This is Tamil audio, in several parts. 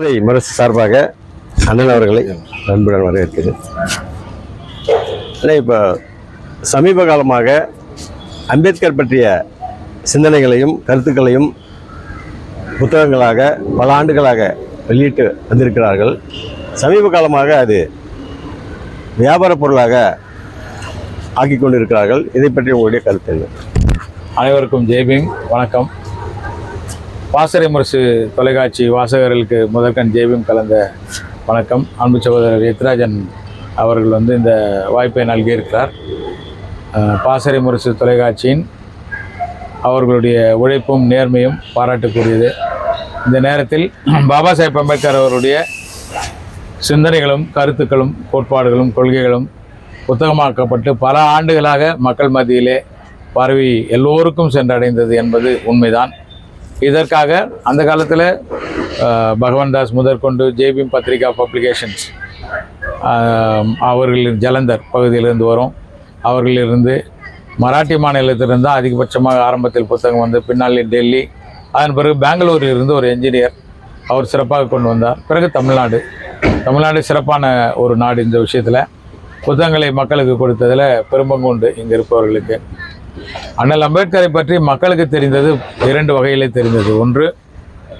அதை முரசு சார்பாக அண்ணன் அவர்களை அன்புடன் வரவேற்கிறேன். இப்போ சமீப காலமாக அம்பேத்கர் பற்றிய சிந்தனைகளையும் கருத்துக்களையும் புத்தகங்களாக பல ஆண்டுகளாக வெளியிட்டு வந்திருக்கிறார்கள். சமீப காலமாக அது வியாபார பொருளாக ஆக்கி கொண்டிருக்கிறார்கள். இதை பற்றி உங்களுடைய கருத்து என்ன? அனைவருக்கும் ஜெய்பீம். வணக்கம். பாசறை முரசு தொலைக்காட்சி வாசகர்களுக்கு முதற்கண் ஜெய்பீம் கலந்த வணக்கம். அன்பு சகோதரர் எத்ராஜன் அவர்கள் வந்து இந்த வாய்ப்பை நல்கியிருக்கிறார். பாசறை முரசு தொலைக்காட்சியின் அவர்களுடைய உழைப்பும் நேர்மையும் பாராட்டுக்குரியது இந்த நேரத்தில் பாபா சாஹேப் அம்பேத்கர் அவருடைய சிந்தனைகளும் கருத்துக்களும் கோட்பாடுகளும் கொள்கைகளும் புத்தகமாக்கப்பட்டு பல ஆண்டுகளாக மக்கள் மத்தியிலே பரவி எல்லோருக்கும் சென்றடைந்தது என்பது உண்மைதான். இதற்காக அந்த காலத்தில் பகவான்தாஸ் முதற்கொண்டு ஜேபிஎம் பத்திரிகா பப்ளிகேஷன்ஸ் அவர்களின் ஜலந்தர் பகுதியிலிருந்து வரும். அவர்களிலிருந்து மராட்டி மாநிலத்திலிருந்து அதிகபட்சமாக ஆரம்பத்தில் புத்தகம் வந்து பின்னாளில் டெல்லி அதன் பிறகு பெங்களூரிலிருந்து ஒரு என்ஜினியர் அவர் சிறப்பாக கொண்டு வந்தார். பிறகு தமிழ்நாடு. தமிழ்நாடு சிறப்பான ஒரு நாடு இந்த விஷயத்தில். புத்தகங்களை மக்களுக்கு கொடுத்ததில் பெரும்பங்கு உண்டு இங்கே இருப்பவர்களுக்கு. அண்ணல் அம்பேத்கரை பற்றி மக்களுக்கு தெரிந்தது இரண்டு வகையிலே தெரிந்தது. ஒன்று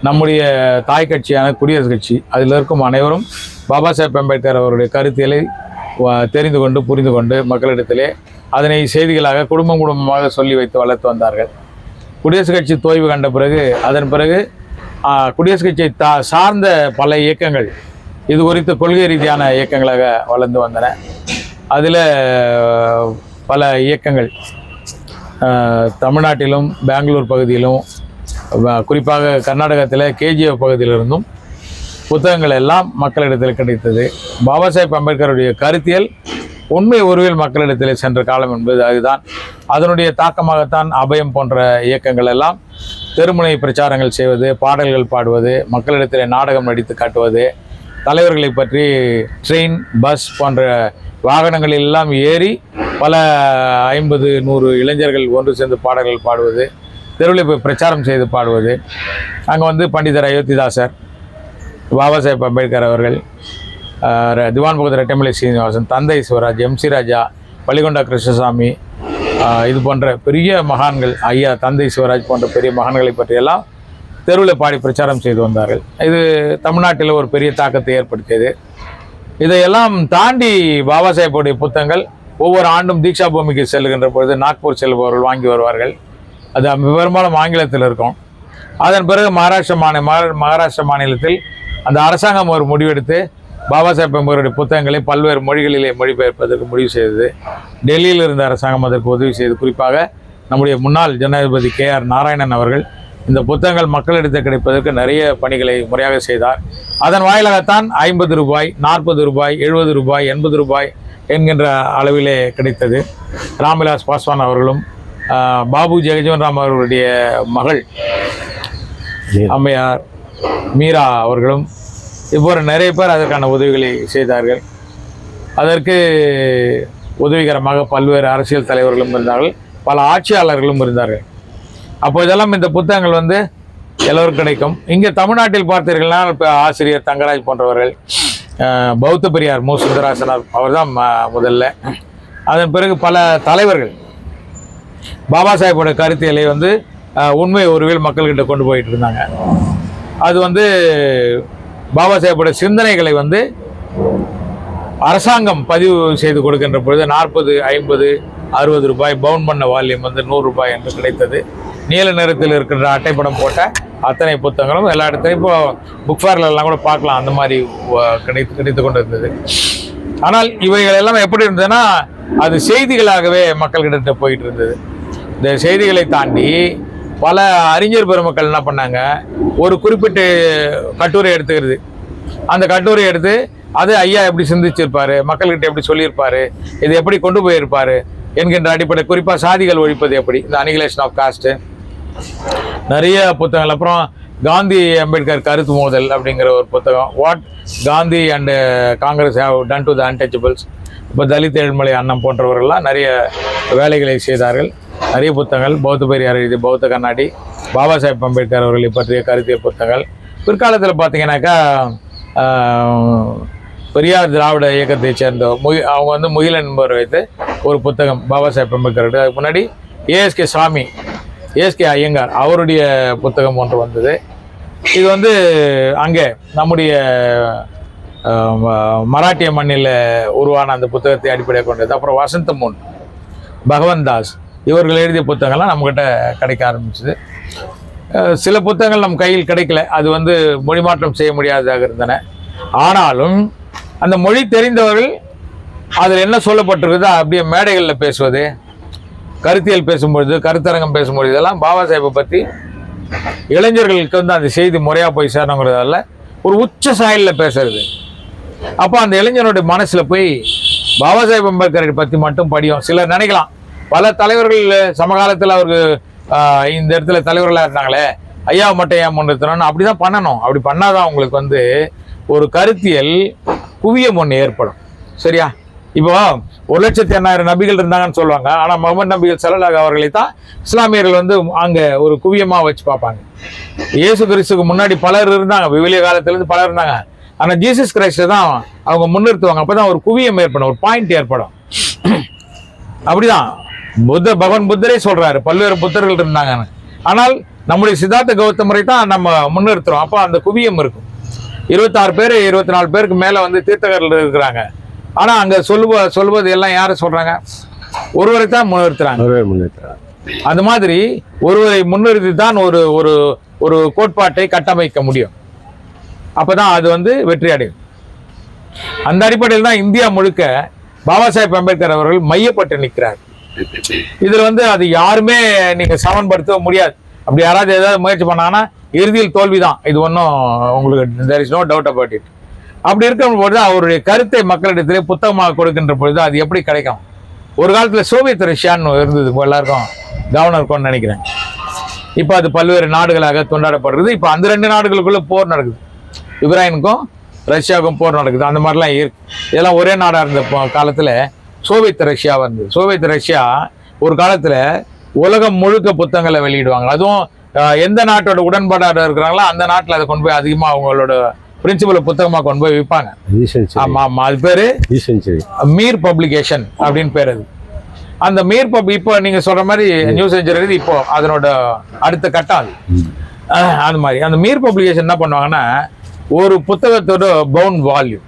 நம்முடைய தாய் கட்சியான குடியரசுக் கட்சி. அதில் இருக்கும் அனைவரும் பாபா சாஹேப் அம்பேத்கர் அவருடைய கருத்தியலை தெரிந்து கொண்டு புரிந்து கொண்டு மக்களிடத்திலே அதனை செய்திகளாக குடும்பம் குடும்பமாக சொல்லி வைத்து வளர்த்து வந்தார்கள். குடியரசுக் கட்சி தோய்வு கண்ட பிறகு அதன் பிறகு குடியரசு குடியரசுக் கட்சியை தா சார்ந்த பல இயக்கங்கள் இது குறித்து கொள்கை ரீதியான இயக்கங்களாக வளர்ந்து வந்தன. அதில் பல இயக்கங்கள் தமிழ்நாட்டிலும் பெங்களூர் பகுதியிலும் குறிப்பாக கர்நாடகத்தில் கேஜிஎஃப் பகுதியிலிருந்தும் புத்தகங்கள் எல்லாம் மக்களிடத்தில் கிடைத்தது. பாபா சாஹேப் அம்பேத்கருடைய கருத்தியல் உண்மை உருவில் மக்களிடத்தில் சென்ற காலம் என்பது அதுதான். அதனுடைய தாக்கமாகத்தான் அபயம் போன்ற இயக்கங்கள் எல்லாம் தெருமுனை பிரச்சாரங்கள் செய்வது பாடல்கள் பாடுவது மக்களிடத்தில் நாடகம் நடித்து காட்டுவது தலைவர்களை பற்றி ட்ரெயின் பஸ் போன்ற வாகனங்களில் எல்லாம் ஏறி பல ஐம்பது நூறு இளைஞர்கள் ஒன்று சேர்ந்து பாடல்கள் பாடுவது தெருவில் போய் பிரச்சாரம் செய்து பாடுவது. அங்கே வந்து பண்டிதர் அயோத்திதாசர் பாபா சாஹேப் அம்பேத்கர் அவர்கள் திவான் பகத் ரெட்டமலை சீனிவாசன் தந்தை சிவராஜ் எம் சி ராஜா பள்ளிகொண்டா கிருஷ்ணசாமி இது போன்ற பெரிய மகான்கள் ஐயா தந்தை சிவராஜ் போன்ற பெரிய மகான்களை பற்றியெல்லாம் தெருவில் பாடி பிரச்சாரம் செய்து வந்தார்கள். இது தமிழ்நாட்டில் ஒரு பெரிய தாக்கத்தை ஏற்படுத்தியது. இதையெல்லாம் தாண்டி பாபா சாஹேப்புடைய புத்தகங்கள் ஒவ்வொரு ஆண்டும் தீக்ஷா பூமிக்கு செல்லுகின்ற பொழுது நாக்பூர் செல்பவர்கள் வாங்கி வருவார்கள். அது பெரும்பாலும் ஆங்கிலத்தில் இருக்கும். அதன் பிறகு மகாராஷ்டிர மாநில மகா- மகாராஷ்டிர மாநிலத்தில் அந்த அரசாங்கம் ஒரு முடிவெடுத்து பாபா சாஹேப் அம்பேத்கருடைய புத்தகங்களை பல்வேறு மொழிகளிலே மொழிபெயர்ப்பதற்கு முடிவு செய்தது. டெல்லியில் இருந்த அரசாங்கம் அதற்கு உதவி செய்து குறிப்பாக நம்முடைய முன்னாள் ஜனாதிபதி கே ஆர் நாராயணன் அவர்கள் இந்த புத்தகங்கள் மக்களிடத்தில் கிடைப்பதற்கு நிறைய பணிகளை முறையாக செய்தார். அதன் வாயிலாகத்தான் ஐம்பது ரூபாய் நாற்பது ரூபாய் எழுபது ரூபாய் எண்பது ரூபாய் என்கின்ற அளவிலே கிடைத்தது. ராம்விலாஸ் பாஸ்வான் அவர்களும் பாபு ஜெகஜீவன் ராம் அவர்களுடைய மகள் அம்மையார் மீரா அவர்களும் இவ்வாறு நிறைய பேர் அதற்கான உதவிகளை செய்தார்கள். அதற்கு உதவிகரமாக பல்வேறு அரசியல் தலைவர்களும் இருந்தார்கள் பல ஆட்சியாளர்களும் இருந்தார்கள். அப்போ இதெல்லாம் இந்த புத்தகங்கள் வந்து எல்லோருக்கும் கிடைக்கும். இங்கே தமிழ்நாட்டில் பார்த்தீர்கள்னா இப்போ ஆசிரியர் தங்கராஜ் போன்றவர்கள் பௌத்த பெரியார் மு. சுந்தராசனார் அவர் தான் முதல்ல. அதன் பிறகு பல தலைவர்கள். பாபா சாஹேபோட கருத்தியலை வந்து உண்மை உருவில் மக்கள்கிட்ட கொண்டு போயிட்டு இருந்தாங்க. அது வந்து பாபா சாஹேபோட சிந்தனைகளை வந்து அரசாங்கம் பதிவு செய்து கொடுக்கின்ற பொழுது நாற்பது ஐம்பது அறுபது ரூபாய் பவுன் பண்ண வால்யூம் வந்து நூறு ரூபாய் என்று கிடைத்தது. நீல நிறத்தில் இருக்கின்ற அட்டைப்படம் போட்ட அத்தனை புத்தகங்களும் எல்லா இடத்துலையும் இப்போ புக் ஃபேர்ல எல்லாம் கூட பார்க்கலாம். அந்த மாதிரி கிடைத்து கிடைத்து கொண்டு இருந்தது ஆனால் இவைகள் எல்லாம் எப்படி இருந்ததுன்னா அது செய்திகளாகவே மக்கள்கிட்ட போயிட்டு இருந்தது. இந்த செய்திகளை தாண்டி பல அறிஞர் பெருமக்கள் என்ன பண்ணாங்க ஒரு குறிப்பிட்ட கட்டுரை எடுத்துக்கிறது. அந்த கட்டுரை எடுத்து அது ஐயா எப்படி சிந்திச்சிருப்பாரு மக்கள்கிட்ட எப்படி சொல்லியிருப்பாரு இது எப்படி கொண்டு போயிருப்பாரு என்கின்ற அடிப்படை குறிப்பாக சாதிகள் ஒழிப்பது எப்படி? இந்த அனிகிலேஷன் ஆஃப் காஸ்ட்டு நிறைய புத்தகங்கள். அப்புறம் காந்தி அம்பேத்கர் கருத்து மோதல் அப்படிங்கிற ஒரு புத்தகம். What Gandhi and Congress have done to the untouchables இப்போ தலித் ஏழ்மலை அண்ணன் போன்றவர்கள்லாம் நிறைய வேலைகளை செய்தார்கள். நிறைய புத்தகங்கள். பௌத்த பெரியார் எழுதிய பௌத்த கண்ணாடி பாபா சாஹேப் அம்பேத்கர் அவர்களை பற்றிய கருத்திய புத்தகங்கள். பிற்காலத்தில் பார்த்தீங்கன்னாக்கா பெரியார் திராவிட இயக்கத்தை சேர்ந்த முகி அவங்க வந்து முகிலன் என்பவர் வைத்து ஒரு புத்தகம் பாபா சாஹேப் அம்பேத்கர் அதுக்கு முன்னாடி ஏஎஸ்கே சாமி எஸ்கே ஐயங்கார் அவருடைய புத்தகம் ஒன்று வந்தது. இது வந்து அங்கே நம்முடைய மராட்டிய மண்ணில் உருவான அந்த புத்தகத்தை அடிப்படையாக கொண்டது. அப்புறம் வசந்த முன் பகவன் தாஸ் இவர்கள் எழுதிய புத்தகங்கள்லாம் நம்மக்கிட்ட கிடைக்க ஆரம்பிச்சது. சில புத்தகங்கள் நம் கையில் கிடைக்கல. அது வந்து மொழிமாற்றம் செய்ய முடியாததாக இருந்தன. ஆனாலும் அந்த மொழி தெரிந்தவர்கள் அதில் என்ன சொல்லப்பட்டிருக்குதோ அப்படியே மேடைகளில் பேசுவது கருத்தியல் பேசும்பொழுது கருத்தரங்கம் பேசும்பொழுது இதெல்லாம் பாபா சாஹிப்பை பற்றி இளைஞர்களுக்கு வந்து அந்த செய்தி முறையாக போய் சேரணுங்கிறதால ஒரு உச்ச சாயலில் பேசுறது. அப்போ அந்த இளைஞனுடைய மனசில் போய் பாபா சாஹிப் அம்பேத்கரை பற்றி மட்டும் படியும். சிலர் நினைக்கலாம். பல தலைவர்கள் சமகாலத்தில் அவருக்கு இந்த இடத்துல தலைவர்களாக இருந்தாங்களே ஐயா மட்டும் ஏன் முன்னிறுத்தணும்னு அப்படி தான் பண்ணணும். அப்படி பண்ணாதான் உங்களுக்கு வந்து ஒரு கருத்தியல் குவியம் ஒன்று ஏற்படும். சரியா? இப்போ ஒரு லட்சத்தி எண்ணாயிரம் நபிகள் இருந்தாங்கன்னு சொல்லுவாங்க. ஆனால் முகமது நபிகள் செல்லலாக அவர்களை தான் இஸ்லாமியர்கள் வந்து அங்கே ஒரு குவியமாக வச்சு பார்ப்பாங்க. இயேசு கிறிஸ்துக்கு முன்னாடி பலர் இருந்தாங்க. விவிலிய காலத்திலேருந்து பலர் இருந்தாங்க. ஆனால் ஜீசஸ் கிரைஸ்ட் தான் அவங்க முன்னிறுத்துவாங்க. அப்போ தான் ஒரு குவியம் ஏற்படும் ஒரு பாயிண்ட் ஏற்படும். அப்படிதான். புத்த பகவான் புத்தரே சொல்கிறாரு பல்வேறு புத்தர்கள் இருந்தாங்கன்னு. ஆனால் நம்முடைய சித்தார்த்த கௌதமரை தான் நம்ம முன்னிறுத்துறோம். அப்போ அந்த குவியம் இருக்கும். இருபத்தாறு பேர் இருபத்தி நாலு பேருக்கு மேலே வந்து தீர்த்தகர்கள் இருக்கிறாங்க. ஆனால் அங்கே சொல்லுவ சொல்வது எல்லாம் யாரை சொல்றாங்க? ஒருவரை தான் முன்னிறுத்துறாங்க. முன்னேற்றார் அந்த மாதிரி ஒருவரை முன்னிறுத்தி தான் ஒரு ஒரு ஒரு கோட்பாட்டை கட்டமைக்க முடியும். அப்பதான் அது வந்து வெற்றி அடையும். அந்த அடிப்படையில் தான் இந்தியா முழுக்க பாபா சாஹேப் அம்பேத்கர் அவர்கள் மையப்பட்டு நிற்கிறார். இதுல வந்து அது யாருமே நீங்க சமன்படுத்த முடியாது. அப்படி யாராவது ஏதாவது முயற்சி பண்ணாங்கன்னா இறுதியில் தோல்விதான். இது ஒன்றும் உங்களுக்கு there is no doubt about it. அப்படி இருக்கும் பொழுது அவருடைய கருத்தை மக்களிடத்திலே புத்தகமாக கொடுக்கின்ற பொழுது அது எப்படி கிடைக்கும்? ஒரு காலத்தில் சோவியத் ரஷ்யான்னு இருந்தது இப்போ எல்லாருக்கும் கவனம் இருக்கும்னு நினைக்கிறேன். இப்போ அது பல்வேறு நாடுகளாக கொண்டாடப்படுறது இப்போ அந்த ரெண்டு நாடுகளுக்குள்ளே போர் நடக்குது. யுக்ரைனுக்கும் ரஷ்யாவுக்கும் போர் நடக்குது. அந்த மாதிரிலாம் இருக்கு. இதெல்லாம் ஒரே நாடாக இருந்த காலத்தில் சோவியத் ரஷ்யா வந்து சோவியத் ரஷ்யா ஒரு காலத்தில் உலகம் முழுக்க புத்தகங்களை வெளியிடுவாங்க. அதுவும் எந்த நாட்டோட உடன்பாடாக இருக்கிறாங்களோ அந்த நாட்டில் அதை கொண்டு போய் அதிகமாக அவங்களோட பிரின்சிபலை புத்தகமாக கொண்டு போய் விற்பாங்க. ஆமா ஆமா அது பேரு மீர் பப்ளிகேஷன் அப்படின்னு பேர் அது. அந்த மீர் பப் இப்போ நீங்க சொல்ற மாதிரி நியூஸ் எழுதி இப்போ அதனோட அடுத்த கட்டம் அது. அது மாதிரி. அந்த மீர் பப்ளிகேஷன் என்ன பண்ணுவாங்கன்னா ஒரு புத்தகத்தோட பவுன் வால்யூம்.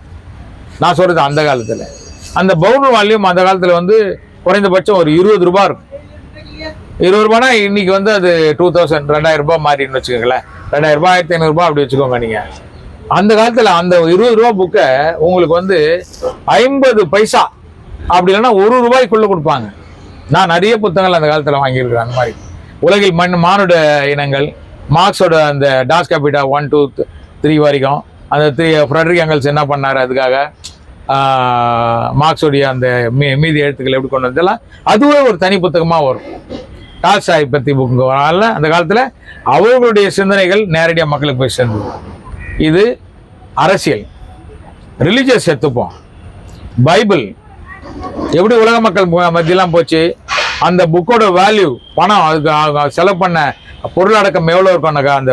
நான் சொல்றது அந்த காலத்துல. அந்த பவுன் வால்யூம் அந்த காலத்துல வந்து குறைந்தபட்சம் ஒரு இருபது ரூபாய் இருக்கும். இருபது ரூபாய்னா இன்னைக்கு வந்து அது டூ தௌசண்ட் ரெண்டாயிரம் ரூபாய் மாறின்னு வச்சுக்கோங்களேன். ரெண்டாயிரம் ரூபாய் ஆயிரத்தி ஐநூறு ரூபாய் அப்படி வச்சுக்கோங்க நீங்க. அந்த காலத்துல அந்த இருபது ரூபா புக்கை உங்களுக்கு வந்து ஐம்பது பைசா அப்படி இல்லைன்னா ஒரு ரூபாய்க்குள்ள கொடுப்பாங்க. நான் நிறைய புத்தகங்கள் அந்த காலத்துல வாங்கியிருக்கிறேன் அந்த மாதிரி. உலகில் மண் மானுட இனங்கள் மார்க்ஸோட அந்த Das Kapital one two three வரைக்கும். அந்த த்ரீ ஃப்ரெட்ரிக் அங்கல்ஸ் என்ன பண்ணாரு அதுக்காக? மார்க்ஸோடைய அந்த மீ மீதி எழுத்துக்கள் எப்படி கொண்டு வந்ததெல்லாம் அதுவே ஒரு தனி புத்தகமாக வரும். டால்ஸ்டாய் பற்றி புக்கு வரல அந்த காலத்தில் அவர்களுடைய சிந்தனைகள் நேரடியாக மக்களுக்கு போய் சேர்ந்தது. இது அரசியல். ரிலீஜியஸ் எடுத்துப்போம். பைபிள் எப்படி உலக மக்கள் மத்தியெல்லாம் போச்சு? அந்த புக்கோட வேல்யூ பணம் அதுக்கு செலவு பண்ண பொருளடக்கம் எவ்வளோ இருக்கும்னாக்கா அந்த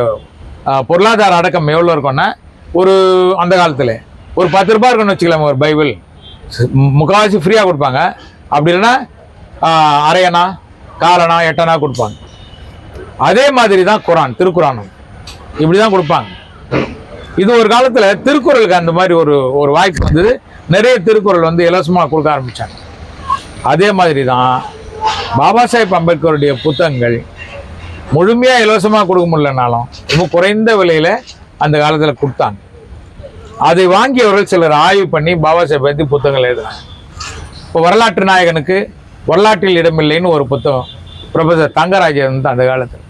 பொருளாதார அடக்கம் எவ்வளோ இருக்கும்னா ஒரு அந்த காலத்தில். ஒரு பத்து ரூபாய் இருக்குன்னு வச்சுக்கலாம் ஒரு பைபிள் முக்கால்வாசி ஃப்ரீயாக கொடுப்பாங்க. அப்படி இல்லைன்னா அரையனா அரையணா காலனா எட்டனா கொடுப்பாங்க. அதே மாதிரி தான் குரான் திருக்குறானும். இப்படி தான் கொடுப்பாங்க. இது ஒரு காலத்தில் திருக்குறளுக்கு அந்த மாதிரி ஒரு ஒரு வாய்ப்பு வந்தது. நிறைய திருக்குறள் வந்து இலவசமாக கொடுக்க ஆரம்பித்தாங்க அதே மாதிரி தான் பாபா சாஹேப் அம்பேத்கருடைய புத்தகங்கள் முழுமையாக இலவசமாக கொடுக்க முடியலனாலும் ரொம்ப குறைந்த விலையில் அந்த காலத்தில் கொடுத்தாங்க. அதை வாங்கியவர்கள் சிலர் ஆய்வு பண்ணி பாபா சாஹேப் பற்றி புத்தகங்கள் எழுதுனாங்க இப்போ வரலாற்று நாயகனுக்கு வரலாற்றில் இடமில்லைன்னு ஒரு புத்தகம் ப்ரொஃபஸர் தங்கராஜன் வந்து அந்த காலத்தில்.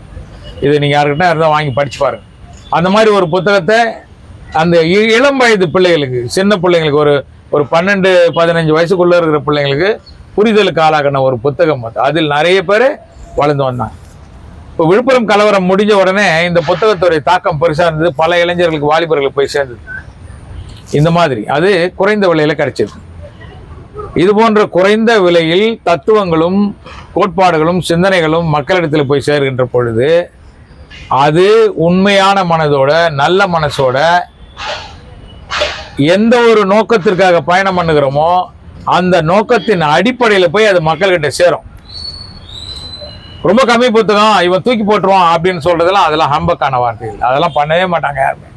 இது நீங்கள் யாருக்கிட்ட இருந்தால் வாங்கி படிச்சு பாருங்கள் அந்த மாதிரி ஒரு புத்தகத்தை அந்த இளம் வயது பிள்ளைகளுக்கு சின்ன பிள்ளைங்களுக்கு ஒரு ஒரு பன்னெண்டு பதினஞ்சு வயசுக்குள்ளே இருக்கிற பிள்ளைங்களுக்கு புரிதலுக்கு ஆளாகின ஒரு புத்தகம் அது. அதில் நிறைய பேர் வளர்ந்து வந்தாங்க. இப்போ விழுப்புரம் கலவரம் முடிஞ்ச உடனே இந்த புத்தகத்துடைய தாக்கம் பெருசாக இருந்தது. பல இளைஞர்களுக்கு வாலிபர்களுக்கு போய் சேர்ந்தது. இந்த மாதிரி. அது குறைந்த விலையில் கிடைச்சது. இது போன்ற குறைந்த விலையில் தத்துவங்களும் கோட்பாடுகளும் சிந்தனைகளும் மக்களிடத்தில் போய் சேர்கின்ற பொழுது அது உண்மையான மனதோட நல்ல மனசோட எந்த ஒரு நோக்கத்திற்காக பயணம் பண்ணுகிறோமோ அந்த நோக்கத்தின் அடிப்படையில் போய் அது மக்கள்கிட்ட சேரும். ரொம்ப கம்மி புத்தகம் இவன் தூக்கி போட்டுருவான் அப்படின்னு சொல்றதெல்லாம் அதெல்லாம் ஹம்பக்கான வார்த்தைகள் அதெல்லாம் பண்ணவே மாட்டாங்க யாருமே.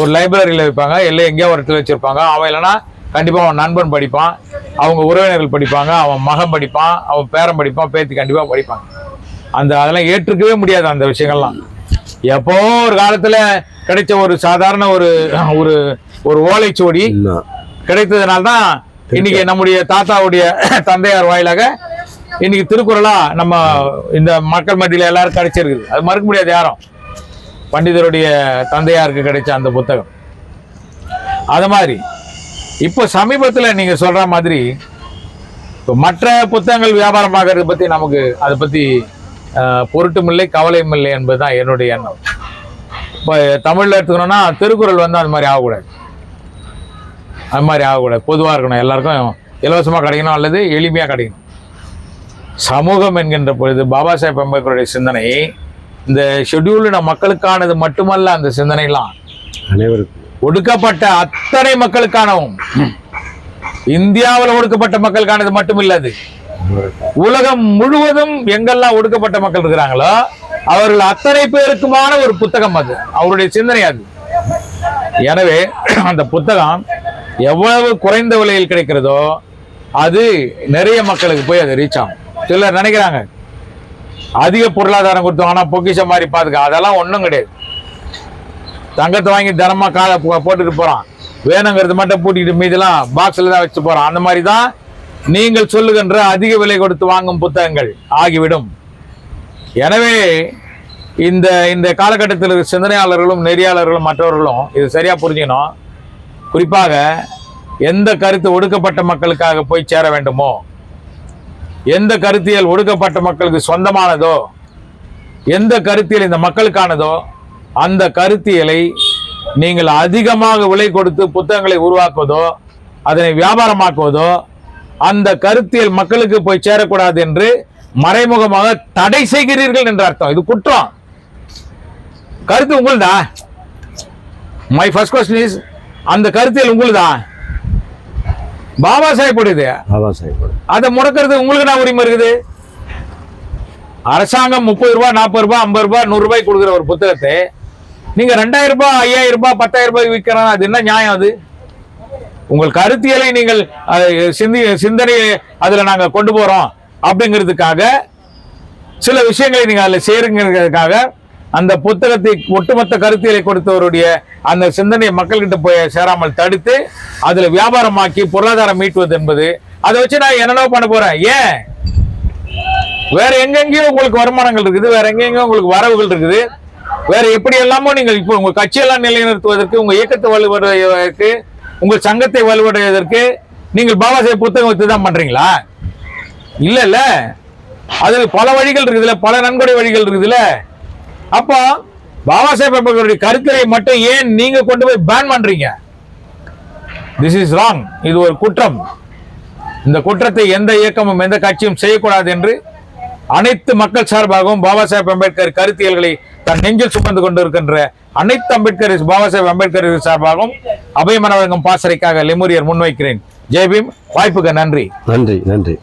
ஒரு லைப்ரரியில் வைப்பாங்க இல்லை எங்கேயோ ஒரு இடத்துல வச்சிருப்பாங்க. அவன் இல்லைன்னா கண்டிப்பாக அவன் நண்பன் படிப்பான் அவங்க உறவினர்கள் படிப்பாங்க அவன் மகன் படிப்பான் அவன் பேரன் படிப்பான் பேத்தி கண்டிப்பாக படிப்பாங்க. அந்த அதெல்லாம் ஏற்றுக்கவே முடியாது அந்த விஷயங்கள்லாம். எப்போ ஒரு காலத்துல கிடைச்ச ஒரு சாதாரண ஒரு ஒரு ஒரு ஓலைச்சுவடி இன்னும் கிடைத்ததுனால தான் இன்னைக்கு நம்முடைய தாத்தாவுடைய தந்தையார் வாயிலாக இன்னைக்கு திருக்குறளா நம்ம இந்த மக்கள் மத்தியில எல்லாரும் கிடைச்சிருக்குது. அது மறுக்க முடியாது யாரும். பண்டிதருடைய தந்தையாருக்கு கிடைச்ச அந்த புத்தகம். அது மாதிரி இப்போ சமீபத்தில் நீங்க சொல்ற மாதிரி இப்போ மற்ற புத்தகங்கள் வியாபாரமாகிறது பத்தி நமக்கு அதை பத்தி அஹ், பொருட்டும் இல்லை கவலையும் இல்லை என்பதுதான் என்னுடைய எண்ணம். இப்போ தமிழ்ல எடுத்துக்கணும்னா திருக்குறள் வந்து அது மாதிரி ஆகக்கூடாது. அது மாதிரி ஆகக்கூடாது. பொதுவாக இருக்கணும். எல்லாருக்கும் இலவசமாக கிடைக்கணும் அல்லது எளிமையாக கிடைக்கணும். சமூகம் என்கின்ற பொழுது பாபா சாஹேப் அம்பேத்கருடைய சிந்தனை இந்த ஷெட்யூல்டு மக்களுக்கானது மட்டுமல்ல அந்த சிந்தனைலாம். அனைவருக்கும். ஒடுக்கப்பட்ட அத்தனை மக்களுக்கானவும். இந்தியாவில் ஒடுக்கப்பட்ட மக்களுக்கானது மட்டும் இல்லது உலகம் முழுவதும் எங்கெல்லாம் ஒடுக்கப்பட்ட மக்கள் இருக்கிறாங்களோ அவர்கள் அத்தனை பேருக்குமான ஒரு புத்தகம் அது. அவருடைய சிந்தனை அது. எனவே அந்த புத்தகம் எவ்வளவு குறைந்த விலையில் கிடைக்கிறதோ அது நிறைய மக்களுக்கு போய் அது ரீச் ஆகும். சிலர் நினைக்கிறாங்க அதிக பொருளாதாரம் கொடுத்தோம் ஆனால் பொக்கிஷம் மாதிரி பாதுகா அதெல்லாம் ஒன்றும் கிடையாது. தங்கத்தை வாங்கி தினமாக காலை போட்டுட்டு போகிறான் வேணுங்கிறது மட்டும் பூட்டிக்கிட்டு மீதெல்லாம் பாக்ஸில் தான் வச்சு போகிறான் அந்த மாதிரி தான் நீங்கள் சொல்லுகின்ற அதிக விலை கொடுத்து வாங்கும் புத்தகங்கள் ஆகிவிடும். எனவே இந்த இந்த காலகட்டத்தில் இருக்கிற சிந்தனையாளர்களும் நெறியாளர்களும் மற்றவர்களும் இது சரியாக புரிஞ்சுக்கணும். குறிப்பாக எந்த கருத்து ஒடுக்கப்பட்ட மக்களுக்காக போய் சேர வேண்டுமோ எந்த கருத்தியல் ஒடுக்கப்பட்ட மக்களுக்கு சொந்தமானதோ எந்த கருத்தியல் இந்த மக்களுக்கானதோ அந்த கருத்தியலை நீங்கள் அதிகமாக விலை கொடுத்து புத்தகங்களை உருவாக்குவதோ அதனை வியாபாரமாக்குவதோ அந்த கருத்தியல் மக்களுக்கு போய் சேரக்கூடாது என்று மறைமுகமாக தடை செய்கிறீர்கள் என்ற அர்த்தம். இது குற்றம். கருத்து உங்களுதா? மை ஃபர்ஸ்ட் கொஸ்டின் இஸ் அந்த கருத்தியல் உங்களுதா? பாபா சாஹேப் உடையது. பாபா சாஹேப் அதை முடக்கிறது உங்களுக்கு என்ன உரிமை இருக்குது? அரசாங்கம் முப்பது ரூபாய் நாற்பது ரூபாய் ஐம்பது ரூபாய் நூறு ரூபாய் கொடுக்குற ஒரு புத்தகத்தை நீங்க ரெண்டாயிரம் ரூபாய் ஐயாயிரம் ரூபாய் பத்தாயிரம் ரூபாய் விற்கிறோம் அது என்ன நியாயம் அது? உங்கள் கருத்தியலை நீங்கள் சிந்தி சிந்தனையை அதில் நாங்கள் கொண்டு போகிறோம் அப்படிங்கிறதுக்காக சில விஷயங்களை நீங்கள் அதில் சேருங்கிறதுக்காக அந்த புத்தகத்தை ஒட்டுமொத்த கருத்தியலை கொடுத்தவருடைய அந்த சிந்தனையை மக்கள்கிட்ட போய் சேராமல் தடுத்து அதில் வியாபாரமாக்கி பொருளாதாரம் மீட்டுவது என்பது அதை வச்சு நான் என்னென்ன பண்ண போகிறேன் ஏன்? வேற எங்கெங்கேயோ உங்களுக்கு வருமானங்கள் இருக்குது வேற எங்கெங்கேயோ உங்களுக்கு வரவுகள் இருக்குது வேற எப்படி எல்லாமோ நீங்கள் இப்போ உங்கள் கட்சியெல்லாம் நிலைநிறுத்துவதற்கு உங்கள் இயக்கத்தை வலுவதற்கு உங்கள் சங்கத்தை வலுவடைவதற்கு நீங்கள் பாபா சாஹேப் புத்தகம் வச்சு தான் பண்றீங்களா? இல்ல இல்ல அது பல வழிகள் இருக்குதுல்ல பல நன்கொடை வழிகள் இருக்குதுல்ல. அப்போ பாபா சாஹேப் அவர்களுடைய கருத்தரை மட்டும் ஏன் நீங்க கொண்டு போய் பேன் பண்றீங்க? திஸ் இஸ் ராங் இது ஒரு குற்றம். இந்த குற்றத்தை எந்த இயக்கமும் எந்த கட்சியும் செய்யக்கூடாது என்று அனைத்து மக்கள் சார்பாகவும் பாபா சாஹேப் அம்பேத்கர் கருத்தியல்களை தன் நெஞ்சில் சுமந்து கொண்டிருக்கின்ற அனைத்து அம்பேத்கர் பாபா சாஹேப் அம்பேத்கர் சார்பாகவும் அபயமன வழங்கும் பாசறைக்காக லெமூரியர் முன்வைக்கிறேன். ஜெய்பீம் வாய்ப்புக்கு நன்றி. நன்றி நன்றி.